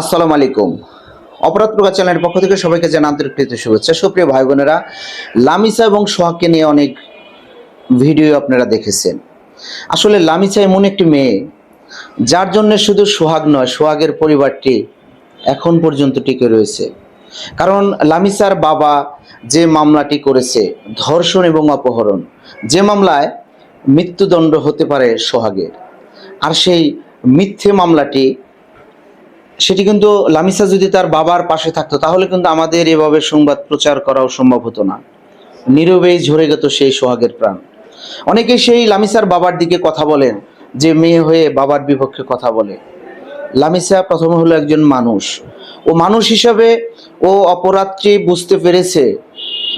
আসসালামু আলাইকুম। অপরাধ প্রকাশ চ্যানেলের পক্ষ থেকে সবাইকে জানা আন্তরিক শুভেচ্ছা। সুপ্রিয় ভাই বোনেরা লামিসা এবং সোহাগকে নিয়ে অনেক ভিডিও আপনারা দেখেছেন। আসলে লামিসা এমন একটি মেয়ে, যার জন্য শুধু সোহাগ নয়, সোহাগের পরিবারটি এখন পর্যন্ত টিকে রয়েছে। কারণ লামিসার বাবা যে মামলাটি করেছে, ধর্ষণ এবং অপহরণ, যে মামলায় মৃত্যুদণ্ড হতে পারে সোহাগের, আর সেই মিথ্যে মামলাটি সেটি কিন্তু লামিসা যদি তার বাবার পাশে থাকতো, তাহলে কিন্তু আমাদের এভাবে সংবাদ প্রচার করাও সম্ভব হতো না। নীরবেই ঝরে গেত সেই সোহাগের প্রাণ। অনেকে সেই লামিসার বাবার দিকে কথা বলেন, যে মেয়ে হয়ে বাবার বিপক্ষে কথা বলে। লামিসা প্রথম হলো একজন মানুষ। ও মানুষ হিসাবে ও অপরাধটি বুঝতে পেরেছে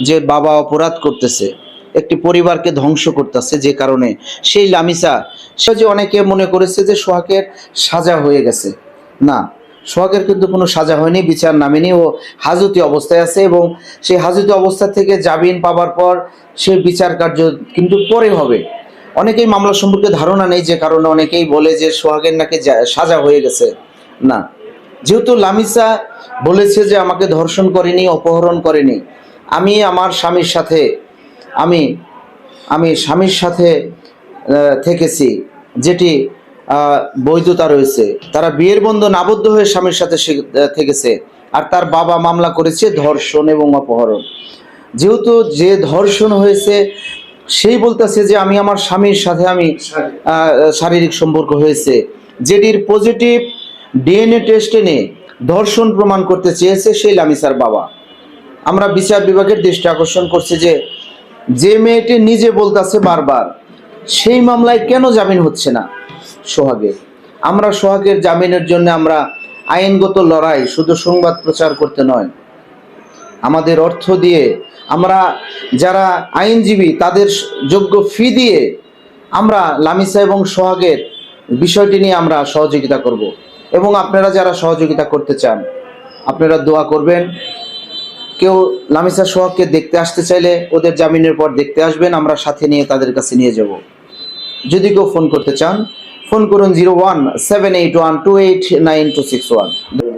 যে বাবা অপরাধ করতেছে, একটি পরিবারকে ধ্বংস করতেছে যে কারণে। সেই লামিসা, সে যে অনেকে মনে করেছে যে সোহাগের সাজা হয়ে গেছে। না সোহাগের কিন্তু কোনো সাজা হয়নি, বিচার নামেনি ও হাজতি অবস্থায় আছে এবং সেই হাজতি অবস্থা থেকে জামিন পাবার পর সে বিচার কার্য কিন্তু পরে হবে। অনেকেই মামলা সম্পর্কে ধারণা নেই, যে কারণে অনেকেই বলে যে সোহাগের নাকি সাজা হয়ে গেছে। না। যেহেতু লামিসা বলেছে যে আমাকে ধর্ষণ করেনি, অপহরণ করেনি, আমি আমার স্বামীর সাথে, আমি আমি স্বামীর সাথে থেকেছি, যেটি বৈধতা রয়েছে। তারা বিয়ের বন্ধন আবদ্ধ হয়ে স্বামীর সাথে থেকেছে আর তার বাবা মামলা করেছে ধর্ষণ এবং অপহরণ। যেহেতু যে ধর্ষণ হয়েছে, সেই বলতেছে যে আমি আমার স্বামীর সাথে আমি শারীরিক সম্পর্ক হয়েছে। যেটির পজিটিভ ডিএনএ টেস্ট এনে ধর্ষণ প্রমাণ করতে চেয়েছে সেই লামিসার বাবা। আমরা বিচার বিভাগের দৃষ্টি আকর্ষণ করছি যে যে মেয়েটি নিজে বলতাছে বারবার, সেই মামলায় কেন জামিন হচ্ছে না? সোহাগের আমরা সোহাগের জামিনের জন্য আমরা আইনগত লড়াই, শুধু সংবাদ প্রচার করতে নয়। আমাদের অর্থ দিয়ে আমরা যারা আইনজীবী, তাদের যোগ্য ফি দিয়ে আমরা লামিসা এবং সোহাগের বিষয়টি নিয়ে আমরা সহযোগিতা করব। এবং আপনারা যারা সহযোগিতা করতে চান, আপনারা দোয়া করবেন। কেউ লামিসা সোহাগকে দেখতে আসতে চাইলে ওদের জামিনের পর দেখতে আসবেন, আমরা সাথে নিয়ে তাদের কাছে নিয়ে যাব। যদি কেউ ফোন করতে চান ফোন করুন zero one seven eight one two eight nine two six one.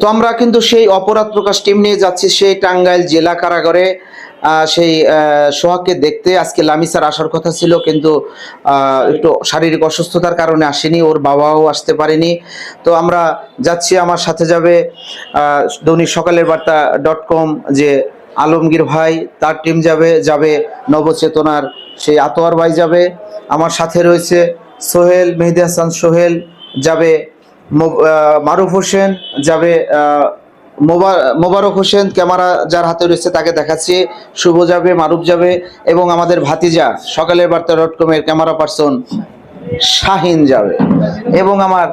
তো আমরা কিন্তু সেই অপরাধ প্রকাশ টিম নিয়ে যাচ্ছি, সেই টাঙ্গাইল জেলা কারাগারে সেই সোহাগকে দেখতে। আজকে লামিসার আসার কথা ছিল, কিন্তু একটু শারীরিক অসুস্থতার কারণে আসেনি, ওর বাবাও আসতে পারেনি। তো আমরা যাচ্ছি, আমার সাথে যাবে দৈনিক সকালের বার্তা ডট কম যে আলমগীর ভাই, তার টিম যাবে যাবে নবচেতনার সেই আতোয়ার ভাই যাবে। আমার সাথে রয়েছে সোহেল মেহেদি হাসান সোহেল যাবে মারুফ হোসেন যাবে মোবা- মোবারক হোসেন ক্যামেরা যার হাতে রয়েছে তাকে দেখাচ্ছি। শুভ যাবে, মারুফ যাবে এবং আমাদের ভাতিজা, সকালের বার্তা ডট কমের ক্যামেরা পার্সন শাহিন যাবে। এবং আমার,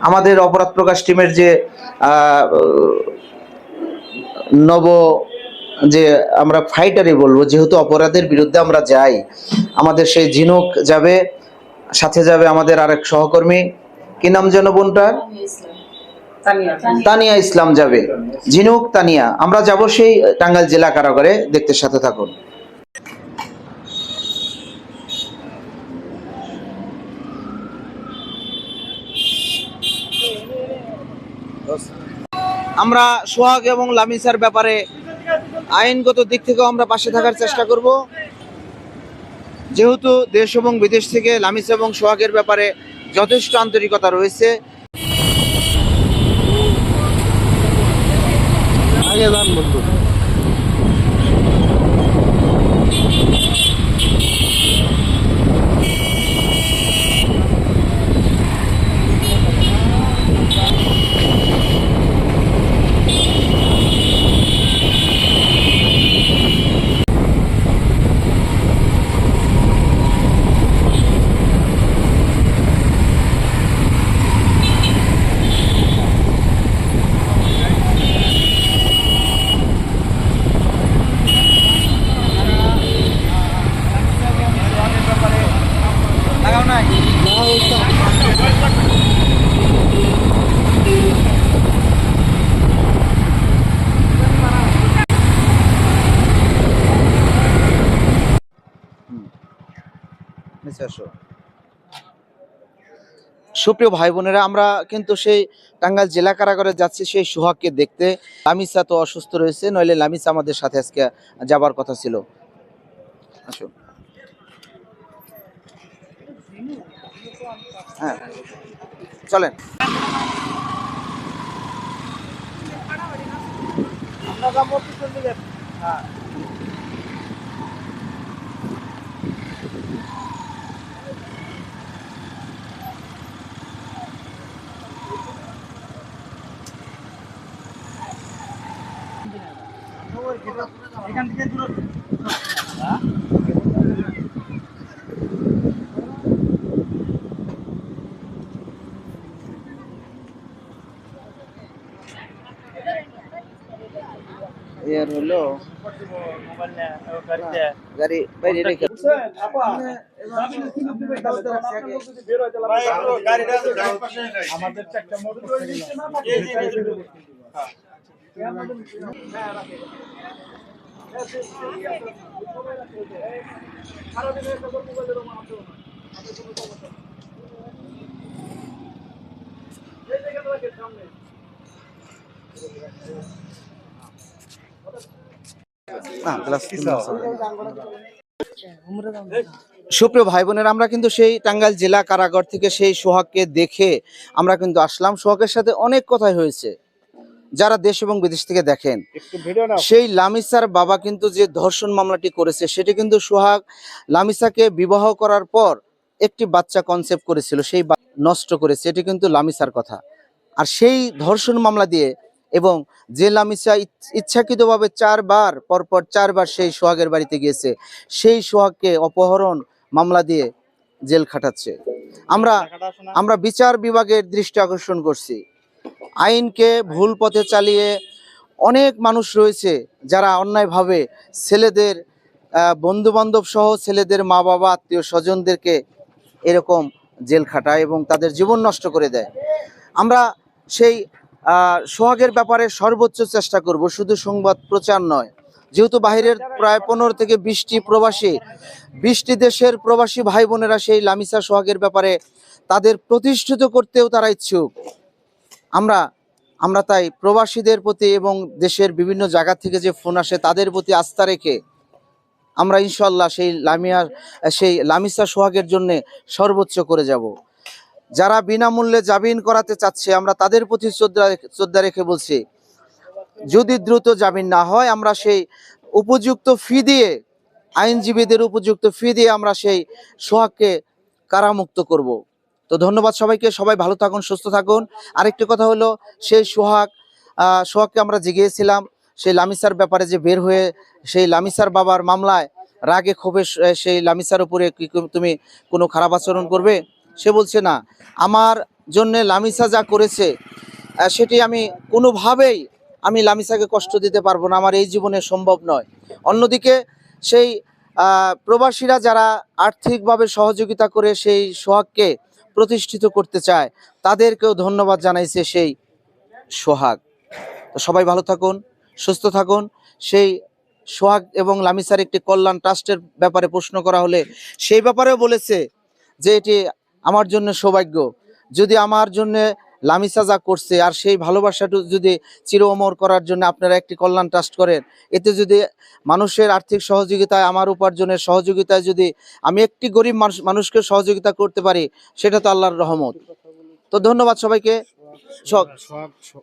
আমাদের অপরাধ প্রকাশ টিমের যে নব, যে আমরা ফাইটারই বলব, যেহেতু অপরাধের বিরুদ্ধে আমরা যাই, আমাদের সেই ঝিনুক যাবে। সাথে যাবে আমাদের আরেক সহকর্মী। কি নাম যেন বোনটার তানিয়া ইসলাম যাবে। ঝিনুক তানিয়া। আমরা যাব সেই টাঙ্গাইল জেলা কারাগারে। দেখতে সাথে থাকুন। আমরা সোহাগ এবং লামিসার ব্যাপারে আইনগত দিক থেকেও আমরা পাশে থাকার চেষ্টা করব। যেহেতু দেশ এবং বিদেশ থেকে লামিস এবং সোহাগের ব্যাপারে যথেষ্ট আন্তরিকতা রয়েছে। আগে বন্ধু। সুপ্রিয় ভাই বোনেরা, আমরা কিন্তু সেই টাঙ্গাইল জেলা কারাগারে যাচ্ছি, সেই সোহাগকে দেখতে। লামিসা তো অসুস্থ রয়েছে, নইলে লামিসা আমাদের সাথে আজকে যাবার কথা ছিল। আসুন হ্যাঁ চলেন। এর হলো গাড়ি বাইরে রেখে না, glass কিনে আছে। সুপ্রিয় ভাই বোনের আমরা কিন্তু সেই টাঙ্গাইল জেলা কারাগার থেকে সেই সোহাগকে দেখে আমরা কিন্তু আসলাম। সোহাগের সাথে অনেক কথাই হয়েছে। যারা দেশ এবং বিদেশ থেকে দেখেন সেই লামিসার বাবা কিন্তু যে ধর্ষণ মামলাটি করেছে সেটি কিন্তু সোহাগ লামিসাকে বিবাহ করার পর একটি বাচ্চা কনসেপ্ট করেছিল সেই নষ্ট করেছে এটি কিন্তু লামিসার কথা। আর সেই ধর্ষণ মামলা দিয়ে এবং যে লামিসা ইচ্ছাকৃতভাবে চারবার পরপর চারবার সেই সোহাগের বাড়িতে গিয়েছে সেই সোহাগকে অপহরণ মামলা দিয়ে জেল খাটাচ্ছে। আমরা আমরা বিচার বিভাগের দৃষ্টি আকর্ষণ করছি। আইনকে ভুল পথে চালিয়ে অনেক মানুষ রয়েছে যারা অন্যায়ভাবে ছেলেদের বন্ধু বান্ধব সহ ছেলেদের মা বাবা আত্মীয় স্বজনদেরকে এরকম জেল খাটায় এবং তাদের জীবন নষ্ট করে দেয়। আমরা সেই সোহাগের ব্যাপারে সর্বোচ্চ চেষ্টা করব, শুধু সংবাদ প্রচার নয়। যেহেতু বাইরের প্রায় পনেরো থেকে বিশটি প্রবাসী, বিশটি দেশের প্রবাসী ভাই বোনেরা সেই লামিসা সোহাগের ব্যাপারে তাদের প্রতিষ্ঠিত করতেও তারা ইচ্ছুক। আমরা আমরা তাই প্রবাসীদের প্রতি এবং দেশের বিভিন্ন জায়গা থেকে যে ফোন আসে তাদের প্রতি আস্থা রেখে আমরা ইনশাল্লাহ সেই লামিয়া, সেই লামিসা সোহাগের জন্যে সর্বোচ্চ করে যাব। যারা বিনামূল্যে জামিন করাতে চাচ্ছে, আমরা তাদের প্রতি শ্রদ্ধা শ্রদ্ধা রেখে বলছি, যদি দ্রুত জামিন না হয়, আমরা সেই উপযুক্ত ফি দিয়ে, আইনজীবীদের উপযুক্ত ফি দিয়ে আমরা সেই সোহাগকে কারামুক্ত করব। তো ধন্যবাদ সবাইকে, সবাই ভালো থাকুন, সুস্থ থাকুন। আরেকটি কথা হলো, সেই সোহাগ সোহাগকে আমরা জিগিয়েছিলাম, সেই লামিসার ব্যাপারে যে বের হয়ে, সেই লামিসার বাবার মামলায় রাগে ক্ষোভে সেই লামিসার উপরে তুমি কোনো খারাপ আচরণ করবে? সে বলছে, না, আমার জন্য লামিসা যা করেছে সেটি আমি কোনোভাবেই আমি লামিসাকে কষ্ট দিতে পারব না, আমার এই জীবনে সম্ভব নয়। অন্যদিকে সেই প্রবাসীরা যারা আর্থিকভাবে সহযোগিতা করে সেই সোহাগকে প্রতিষ্ঠিত করতে চায়, তাদেরকেও ধন্যবাদ জানাইছে সেই সোহাগ। তো সবাই ভালো থাকুন, সুস্থ থাকুন। সেই সোহাগ এবং লামিসার একটি কল্যাণ ট্রাস্টের ব্যাপারে প্রশ্ন করা হলে সেই ব্যাপারেও বলেছে যে এটি আমার জন্য সৌভাগ্য। যদি আমার জন্য লামিসা যা করছে আর সেই ভালোবাসাটু যদি চির অমর করার জন্য আপনারা একটি কল্যাণ ট্রাস্ট করেন এতে যদি মানুষের আর্থিক সহযোগিতায় আমার উপার্জনের সহযোগিতায় যদি আমি একটি গরিব মানুষ মানুষকে সহযোগিতা করতে পারি সেটা তো আল্লাহর রহমত। তো ধন্যবাদ সবাইকে। সব-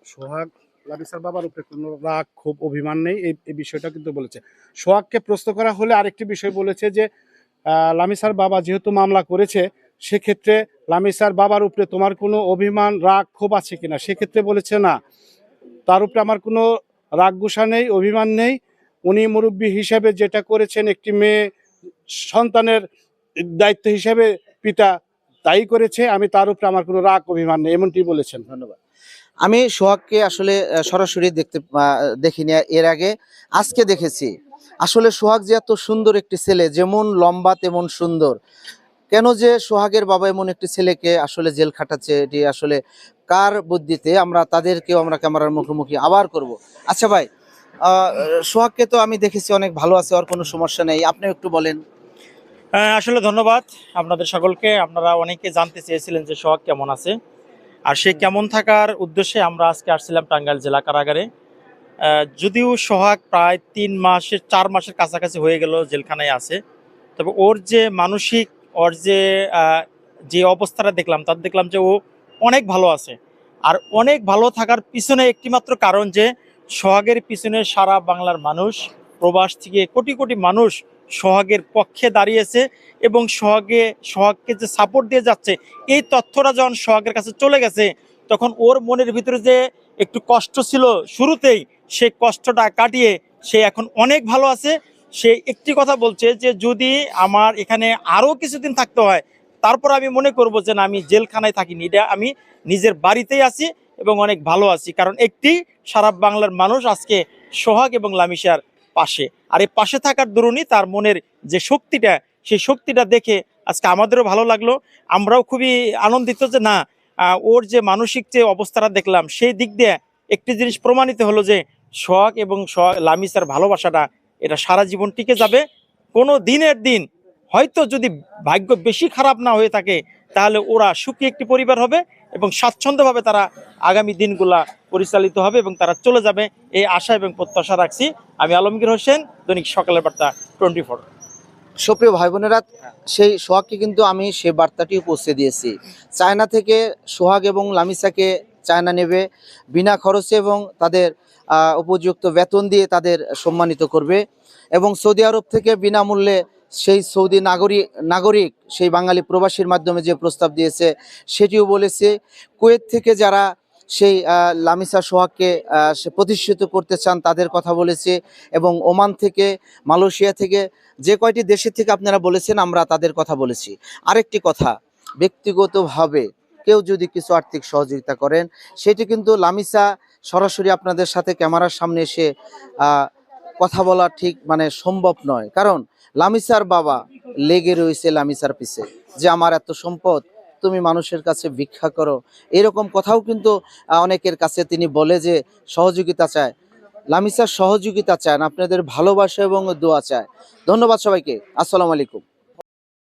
সোহাগ লাবিসার বাবার উপরে কোনো রাগ খুব অভিমান নেই এই বিষয়টা কিন্তু বলেছে। সোহাগকে প্রশ্ন করা হলে আরেকটি বিষয় বলেছে যে লামিসার বাবা যেহেতু মামলা করেছে সেক্ষেত্রে লামিসার বাবার উপরে তোমার কোনো অভিমান, রাগ, ক্ষোভ আছে কিনা? সেক্ষেত্রে বলেছে, না। তার উপরে আমার কোনো রাগ গুসা নেই, অভিমান নেই। উনি মুরব্বী হিসেবে যেটা করেছেন, একটি মেয়ে সন্তানের দায়িত্ব হিসেবে পিতা তাই করেছে, আমি তার উপরে আমার কোনো রাগ, অভিমান নেই, এমনটি বলেছেন। ধন্যবাদ। আমি সোহাগকে আসলে সরাসরি দেখতে দেখিনি, এর আগে। আজকে দেখেছি, আসলে সোহাগ যে এত সুন্দর একটি ছেলে, যেমন লম্বা তেমন সুন্দর। কেন যে সোহাগের বাবা এমন একটি ছেলেকে আসলে জেল খাটাচ্ছে এটি আসলে কার বুদ্ধিতে? আমরা তাদেরকেও আমরা ক্যামেরার মুখোমুখি আবার করব। আচ্ছা ভাই সোহাগকে তো আমি দেখেছি অনেক ভালো আছে আর কোনো সমস্যা নেই। আপনি একটু বলেন। হ্যাঁ, আসলে ধন্যবাদ আপনাদের সকলকে। আপনারা অনেকে জানতে চেয়েছিলেন যে সোহাগ কেমন আছে। আর সে কেমন থাকার উদ্দেশ্যে আমরা আজকে আসছিলাম টাঙ্গাইল জেলা কারাগারে। যদিও সোহাগ প্রায় তিন মাসের চার মাসের কাছাকাছি হয়ে গেল জেলখানায় আছে তবে ওর যে মানসিক ওর যে যে অবস্থাটা দেখলাম তার দেখলাম যে ও অনেক ভালো আছে। আর অনেক ভালো থাকার পিছনে একটিমাত্র কারণ যে, সোহাগের পিছনে সারা বাংলার মানুষ, প্রবাস থেকে কোটি কোটি মানুষ সোহাগের পক্ষে দাঁড়িয়েছে এবং সোহাগে, সোহাগকে যে সাপোর্ট দিয়ে যাচ্ছে, এই তথ্যটা যখন সোহাগের কাছে চলে গেছে, তখন ওর মনের ভিতরে যে একটু কষ্ট ছিল শুরুতেই, সেই কষ্টটা কাটিয়ে সে এখন অনেক ভালো আছে। সে একটি কথা বলছে যে যদি আমার এখানে আরও কিছুদিন থাকতে হয়, তারপর আমি মনে করব যে না, আমি জেলখানায় থাকিনি। এটা আমি নিজের বাড়িতেই আছি এবং অনেক ভালো আছি। কারণ একটি সারা বাংলার মানুষ আজকে সোহাগ এবং লামিশার পাশে। আর এই পাশে থাকার দরুনই তার মনের যে শক্তিটা, সেই শক্তিটা দেখে আজকে আমাদেরও ভালো লাগল। আমরাও খুবই আনন্দিত যে না ওর যে মানসিক যে অবস্থাটা দেখলাম, সেই দিক দিয়ে একটি জিনিস প্রমাণিত হলো যে সোহাগ এবং সোহাগ লামিসার ভালোবাসাটা এটা সারা জীবন টিকে যাবে। কোনো দিনের দিন হয়তো যদি ভাগ্য বেশি খারাপ না হয়ে থাকে, তাহলে ওরা সুখী একটি পরিবার হবে এবং স্বাচ্ছন্দ্যভাবে তারা আগামী দিনগুলা পরিচালিত হবে এবং তারা চলে যাবে এই আশা এবং প্রত্যাশা রাখছি। আমি আলমগীর হোসেন, দৈনিক সকালের বার্তা টোয়েন্টি ফোর। সুপ্রিয় ভাই বোনেরা, সেই সোহাগকে কিন্তু আমি সে বার্তাটিও পৌঁছে দিয়েছি। চায়না থেকে সোহাগ এবং লামিসাকে চায়না নেবে, বিনা খরচে এবং তাদের উপযুক্ত বেতন দিয়ে তাদের সম্মানিত করবে। এবং সৌদি আরব থেকে বিনামূল্যে সেই সৌদি নাগরিক নাগরিক, সেই বাঙালি প্রবাসীর মাধ্যমে যে প্রস্তাব দিয়েছে, সেটিও বলেছে, কুয়েত থেকে যারা সেই লামিসা সোহাগকে সে প্রতিষ্ঠিত করতে চান তাদের কথা বলেছে। এবং ওমান থেকে, মালয়েশিয়া থেকে, যে কয়টি দেশের থেকে আপনারা বলেছেন, আমরা তাদের কথা বলেছি। আরেকটি কথা, ব্যক্তিগতভাবে কেউ যদি কিছু আর্থিক সহযোগিতা করেন, সেটি কিন্তু লামিসা সরাসরি আপনাদের সাথে ক্যামেরার সামনে এসে কথা বলা ঠিক মানে সম্ভব নয়। কারণ লামিসার বাবা লেগে রয়েছে লামিসার পিছে। যে আমার এত সম্পদ, তুমি মানুষের কাছে ভিক্ষা করো। এরকম কথাও কিন্তু অনেকের কাছে তিনি বলে যে সহযোগিতা চায়। লামিসার সহযোগিতা চান আপনাদের ভালোবাসা এবং দোয়া চায়। ধন্যবাদ সবাইকে। আসসালামু আলাইকুম।